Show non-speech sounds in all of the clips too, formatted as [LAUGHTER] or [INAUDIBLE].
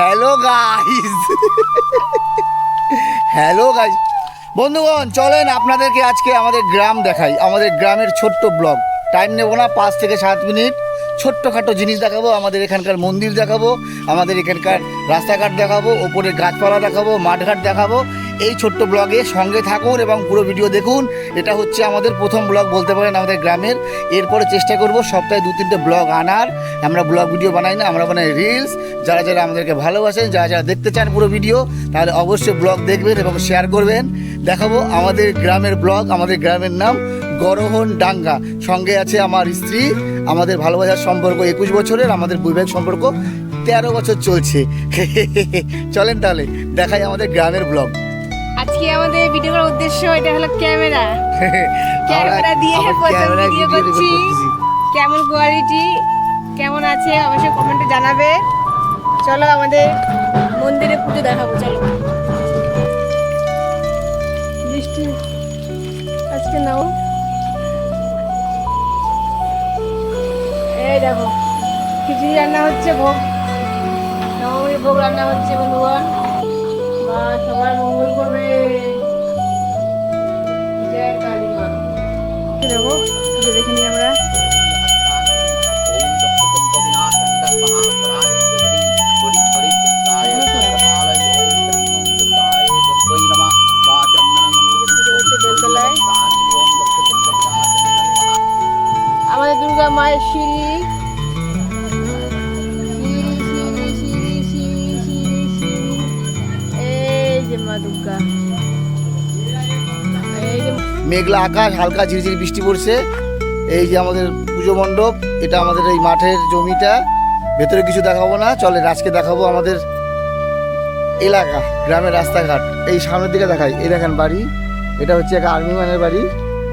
Hello guys hello guys বন্ধুগণ, চলেন আপনাদেরকে আজকে আমাদের গ্রাম দেখাই, আমাদের গ্রামের ছোট্ট ব্লগ। টাইম নেব না, পাঁচ থেকে সাত মিনিট। ছোট্টখাটো জিনিস দেখাবো, আমাদের এখানকার মন্দির দেখাবো, আমাদের এখানকার রাস্তাঘাট দেখাবো, ওপরে গাছপালা দেখাবো, মাঠঘাট দেখাবো। এই ছোট্ট ব্লগে সঙ্গে থাকুন এবং পুরো ভিডিও দেখুন। এটা হচ্ছে আমাদের প্রথম ব্লগ বলতে পারেন আমাদের গ্রামের। এরপরে চেষ্টা করব সপ্তাহে দু তিনটে ব্লগ আনার। আমরা ব্লগ ভিডিও বানাই না, আমরা বানাই রিলস যারা যারা আমাদেরকে ভালোবাসেন, যারা যারা দেখতে চান পুরো ভিডিও, তাহলে অবশ্যই ব্লগ দেখবেন এবং শেয়ার করবেন। দেখাবো আমাদের গ্রামের ব্লগ, আমাদের গ্রামের নাম গরহন ডাঙ্গা সঙ্গে আছে আমার স্ত্রী। আমাদের ভালোবাসার সম্পর্ক একুশ বছরের, আমাদের বৈবাহিক সম্পর্ক তেরো বছর চলছে। [LAUGHS] চলেন তাহলে, দেখাই আমাদের গ্রামের ব্লগ। আজকে আমাদের ভিডিও করার উদ্দেশ্য এটা হলো ক্যামেরা। [LAUGHS] ক্যামেরা দিয়ে প্রথম ভিডিও করছি। কেমন কোয়ালিটি কেমন আছে অবশ্যই কমেন্টে জানাবে। চলো আমাদের মন্দিরে পুজো দেখাবো চলো। বৃষ্টি আজকে নাও। এই দেখো খিচুড়ি রান্না হচ্ছে ভোগ। নবমীর ভোগ রান্না হচ্ছে বন্ধুগণ। মা সবার মঙ্গল করবে। জয় কালী মা। দেবো? দেখে নিই আমরা। আমাদের দুর্গা মায়ের সিঁড়ি সিঁড়ি। মা দুর্গা। মেঘলা আকাশ হালকা ঝিরিঝিরি বৃষ্টি পড়ছে। এই যে আমাদের পুজো মণ্ডপ এটা আমাদের এই মাঠের জমিটা। ভেতরে কিছু দেখাবো না চলে আজকে দেখাবো আমাদের এলাকা গ্রামের রাস্তাঘাট। এই সামনের দিকে দেখাই এই দেখেন বাড়ি। এটা হচ্ছে এক আর্মি ম্যানের বাড়ি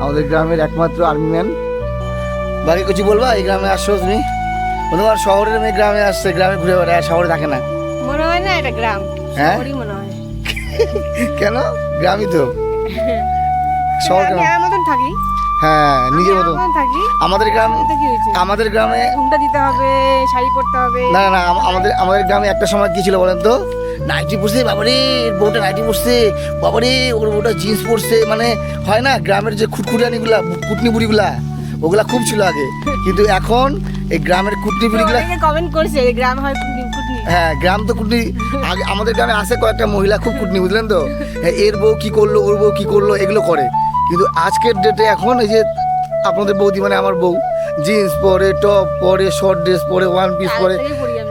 আমাদের গ্রামের একমাত্র আর্মি ম্যান বাড়ি কিছু বলবা? এই গ্রামে আসছো তুমি? তোমার শহরের মেয়ে গ্রামে আসছে গ্রামে ঘুরে বেড়ায় শহরে থাকে না। মনে হয় না এটা গ্রাম। হ্যাঁ? কেন? গ্রামই তো। শহর মতন থাকি। হ্যাঁ নিজের মতো থাকি। আমাদের গ্রাম আমাদের গ্রামে ঘুমটা দিতে হবে শাড়ি পরতে হবে। না না না আমাদের আমাদের গ্রামে একটা সময় কি ছিল বলেন তো? নাইটি পরছে বাবারে বউটা নাইটি পরছে বাবারে ওর বউটা জিন্স পরছে মানে হয় না? গ্রামের যে খুটখুটানিগুলা কুটনি বুড়িগুলা ওগুলা খুব ছিল আগে। কিন্তু এখন এই গ্রামের কুটনি বুড়িগুলা কমেন্ট করছে গ্রাম হয় হ্যাঁ গ্রাম তো কুটনি আগে আমাদের গ্রামে আছে কয়েকটা মহিলা খুব কুটনি বুঝলেন তো? হ্যাঁ, এর বউ কি করল ওর বউ কি করল এগুলো করে। কিন্তু আজকের ডেটে এখন এই যে আপনাদের বৌদি মানে আমার বউ জিন্স পরে টপ পরে শর্ট ড্রেস পরে ওয়ান পিস পরে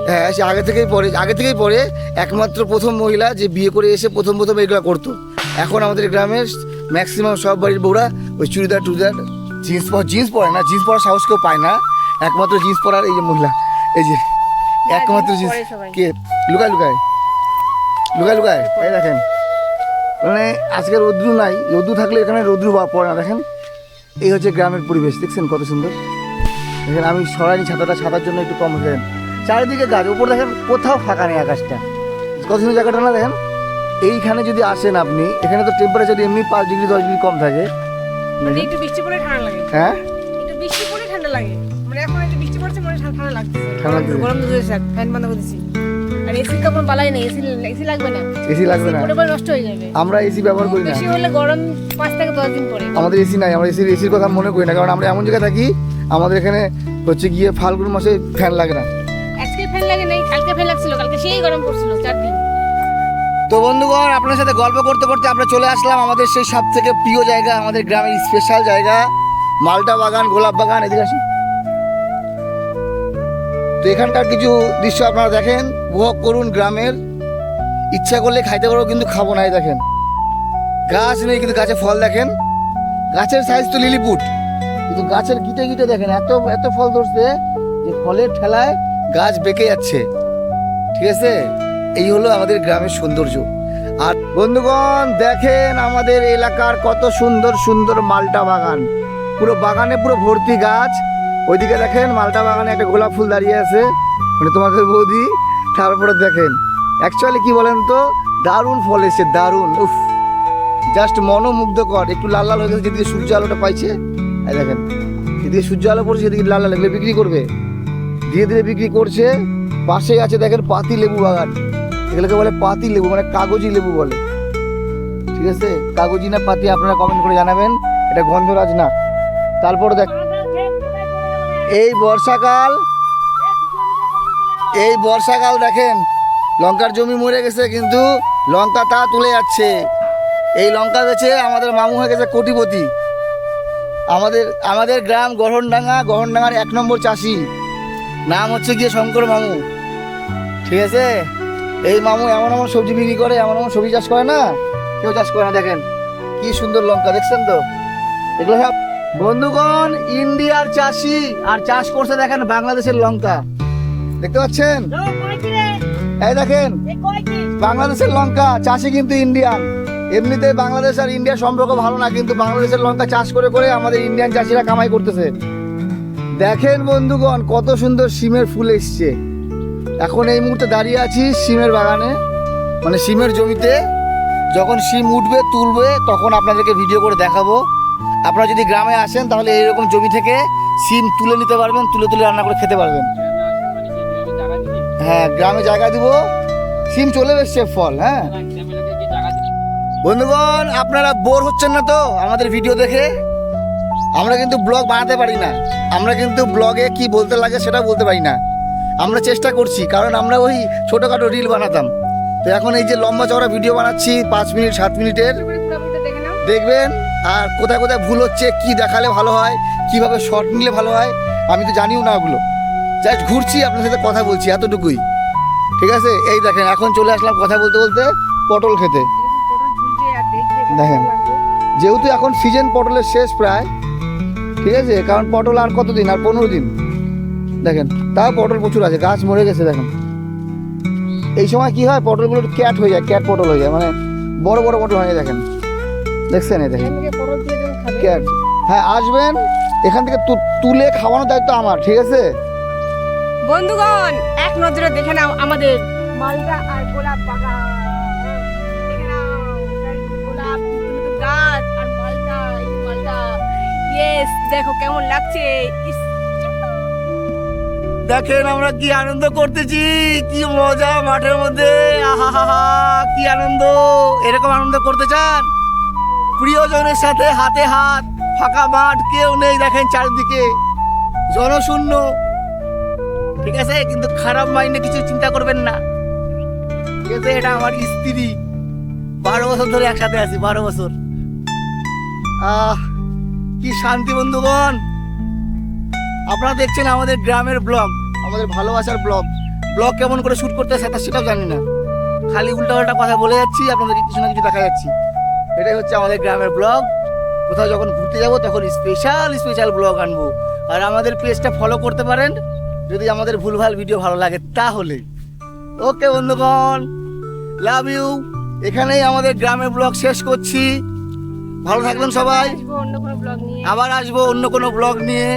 হ্যাঁ সে আগে থেকেই পরে আগে থেকেই পরে একমাত্র প্রথম মহিলা যে বিয়ে করে এসে প্রথম প্রথম এগুলো করতো। এখন আমাদের গ্রামের ম্যাক্সিমাম সব বাড়ির বউরা ওই চুড়িদার টুড়িদার জিন্স পর জিন্স পরে না জিন্স পরার সাহস কেউ পায় না। একমাত্র জিন্স পরার এই যে মহিলা এই যে একমাত্র জিন্স। কে? লুকায় লুকায়। লুকায় লুকায়। এই দেখেন। মানে আজকে রৌদ্রু নাই রৌদ্রু থাকলে এখানে রৌদ্রু বা পড়ে না। দেখেন এই হচ্ছে গ্রামের পরিবেশ দেখছেন কত সুন্দর? দেখেন আমি সরাইনি ছাতাটা ছাতার জন্য একটু কম হয়ে চারিদিকে গাছ উপর দেখেন কোথাও ফাঁকা নেই আকাশটা। কত সুন্দর জায়গাটা না দেখেন? এইখানে যদি আসেন আপনি এখানে তো টেম্পারেচার এমনি পাঁচ ডিগ্রি দশ ডিগ্রি কম থাকে মানে একটু বৃষ্টি পড়ে ঠান্ডা লাগে। হ্যাঁ? একটু বৃষ্টি পড়ে ঠান্ডা লাগে। মানে এখন একটু বৃষ্টি পড়ছে মনে ঠান্ডা লাগছে ঠান্ডা লাগতেছে। গরম দুধ ফ্যান বন্ধ করে দিছি। আর এসি বালাই এসি এসি লাগবে না। এসি লাগবে না। নষ্ট হয়ে যাবে। আমরা এসি ব্যবহার করি না। বেশি হলে গরম পাঁচ থেকে দশ দিন পরে। আমাদের এসি নাই আমরা এসির এসির কথা মনে করি না কারণ আমরা এমন জায়গায় থাকি আমাদের এখানে হচ্ছে গিয়ে ফাল্গুন মাসে ফ্যান লাগে না। আজকে ফ্যান লাগে নাই কালকে ফ্যান লাগছিল কালকে সেই গরম পড়ছিল চার দিন। তো বন্ধুগণ আপনার সাথে গল্প করতে করতে আমরা চলে আসলাম আমাদের সেই সব থেকে প্রিয় জায়গা, আমাদের গ্রামের স্পেশাল জায়গা মালটা বাগান, গোলাপ বাগান, এদিকে আসি তো এখানকার কিছু দৃশ্য আপনারা দেখেন, উপভোগ করুন গ্রামের। ইচ্ছা করলে খাইতে পারব কিন্তু খাব না, এই দেখেন। গাছ নেই, কিন্তু গাছে ফল দেখেন। গাছের সাইজ তো লিলিপুট। কিন্তু গাছের গিটে গিটে দেখেন, এত এত ফল ধরছে যে ফলের ঠেলায় গাছ বেঁকে যাচ্ছে। ঠিক আছে? এই হলো আমাদের গ্রামের সৌন্দর্য। আর বন্ধুগণ, দেখেন আমাদের এলাকার কত সুন্দর সুন্দর মালটা বাগান। পুরো বাগানে পুরো ভর্তি গাছ। ওইদিকে দেখেন মালটা বাগানে একটা গোলাপ ফুল দাঁড়িয়ে আছে। মানে তোমাদের বৌদি, তারপরে দেখেন। অ্যাকচুয়ালি কি বলেন তো? দারুণ ফল এসে দারুণ। উফ। জাস্ট মনোমুগ্ধকর। একটু লাল লাল হয়ে গেছে, যেদিকে সূর্য আলোটা পাইছে। এই দেখেন, যেদিকে সূর্য আলো পড়ছে, সেদিকে লাল লাল বিক্রি করবে। ধীরে ধীরে বিক্রি করছে। পাশেই আছে দেখেন পাতি লেবু বাগান। এগুলোকে বলে পাতি লেবু মানে কাগজি লেবু বলে। ঠিক আছে? কাগজি না পাতি আপনারা কমেন্ট করে জানাবেন। এটা গন্ধরাজ না। তারপর দেখ, এই বর্ষাকাল এই বর্ষাকাল দেখেন, লঙ্কার জমি মরে গেছে, কিন্তু লঙ্কা তা তুলে যাচ্ছে। এই লঙ্কা বেচে আমাদের মামু হয়ে গেছে কোটিপতি। আমাদের আমাদের গ্রাম গহনডাঙ্গা, গহনডাঙ্গার এক নম্বর চাষি। নাম হচ্ছে গিয়ে শঙ্কর মামু। ঠিক আছে? এই মামু এমন এমন সবজি বিক্রি করে এমন এমন সবজি চাষ করে না? কেউ চাষ করে না দেখেন। কি সুন্দর লঙ্কা দেখছেন তো? এগুলো সব বন্ধুগণ ইন্ডিয়ার চাষি আর চাষ করছে দেখেন বাংলাদেশের লঙ্কা। দেখতে পাচ্ছেন? এই দেখেন বাংলাদেশের লঙ্কা চাষি কিন্তু ইন্ডিয়ান এমনিতে বাংলাদেশ আর ইন্ডিয়ার সম্পর্ক ভালো না কিন্তু বাংলাদেশের লঙ্কা চাষ করে করে আমাদের ইন্ডিয়ান চাষিরা কামাই করতেছে। দেখেন বন্ধুগণ কত সুন্দর সিমের ফুল এসছে। এখন এই মুহূর্তে দাঁড়িয়ে আছি সিমের বাগানে। মানে সিমের জমিতে। যখন সিম উঠবে, তুলবে, তখন আপনাদেরকে ভিডিও করে দেখাবো। আপনারা যদি গ্রামে আসেন, তাহলে এইরকম জমি থেকে সিম তুলে নিতে পারবেন, তুলে তুলে রান্না করে খেতে পারবেন। হ্যাঁ গ্রামে জায়গা দিব। সিম চলে এসছে ফল হ্যাঁ। বন্ধুগণ, আপনারা বোর হচ্ছেন না তো আমাদের ভিডিও দেখে? আমরা কিন্তু ব্লগ বানাতে পারি না। আমরা কিন্তু ব্লগে কি বলতে লাগে সেটা বলতে পারি না। আমরা চেষ্টা করছি, কারণ আমরা ওই ছোটোখাটো রিল বানাতাম। তো এখন এই যে লম্বা চওড়া ভিডিও বানাচ্ছি, পাঁচ মিনিট, সাত মিনিটের। দেখবেন, আর কোথায় কোথায় ভুল হচ্ছে, কি দেখালে ভালো হয়, কীভাবে শর্ট নিলে ভালো হয়, আমি তো জানিও না ওগুলো। জাস্ট ঘুরছি, আপনার সাথে কথা বলছি, এতটুকুই। ঠিক আছে? এই দেখেন, এখন চলে আসলাম কথা বলতে বলতে পটল খেতে। দেখেন। যেহেতু এখন সিজন পটলের শেষ প্রায়, ঠিক আছে? কারণ পটল আর কতদিন? আর পনেরো দিন। দেখেন তাও পটল প্রচুর আছে গাছ মরে গেছে দেখেন। এই সময় কি হয় পটলগুলো ক্যাট হয়ে যায় ক্যাট পটল হয়ে যায় মানে বড় বড় পটল হয়ে দেখেন। দেখছেন এই দেখেন। ক্যাট হ্যাঁ আসবেন এখান থেকে তুলে খাওয়ানোর দায়িত্ব আমার ঠিক আছে? বন্ধুগণ এক নজরে দেখে নাও আমাদের মালটা আর গোলাপ বাগান। দেখে নাও চারিদিকে গোলাপ নতুন নতুন গাছ আর মালটা মালটা ইয়েস দেখো কেমন লাগছে। দেখেন আমরা কি আনন্দ করতেছি, কি মজা মাঠের মধ্যে কি আনন্দ। এরকম আনন্দ করতে চান? প্রিয়জনের সাথে হাতে হাত, ফাঁকা মাঠ, কেউ নেই দেখেন চারিদিকে। জনশূন্য। ঠিক আছে, কিন্তু খারাপ মাইন্ডে কিছু চিন্তা করবেন না। ঠিক আছে, এটা আমার স্ত্রী। বারো বছর ধরে একসাথে আছি, বারো বছর। আহ, কি শান্তি বন্ধুগণ। আপনারা দেখছেন আমাদের গ্রামের ব্লগ আমাদের ভালোবাসার ব্লগ। ব্লগ কেমন করে শ্যুট করতে হয় সেটা সেটাও জানি না। খালি উল্টাপাল্টা কথা বলে যাচ্ছি আপনাদের কিছু না কিছু দেখা যাচ্ছি। এটাই হচ্ছে আমাদের গ্রামের ব্লগ। কোথাও যখন ঘুরতে যাব তখন স্পেশাল স্পেশাল ব্লগ আনব। আর আমাদের পেজটা ফলো করতে পারেন যদি আমাদের ভুলভাল ভিডিও ভালো লাগে তাহলে। ওকে বন্ধুগণ লাভ ইউ এখানেই আমাদের গ্রামের ব্লগ শেষ করছি। ভালো থাকবেন সবাই। আবার আসব অন্য কোনো ব্লগ নিয়ে।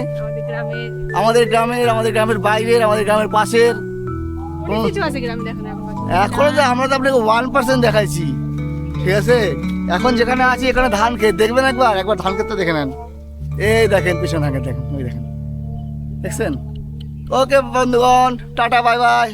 আমাদের গ্রামের আমাদের গ্রামের বাইরের আমাদের গ্রামের পাশের। এখন তো আমরা তো আপনাকে ওয়ান পার্সেন্ট দেখাইছি। ঠিক আছে? এখন যেখানে আছি এখানে ধান ক্ষেত। দেখবেন একবার? একবার ধান ক্ষেতটা দেখে নেন। এই দেখেন পিছনে ধান দেখেন ওই দেখেন। দেখছেন? ওকে বন্ধুগণ টাটা বাই বাই।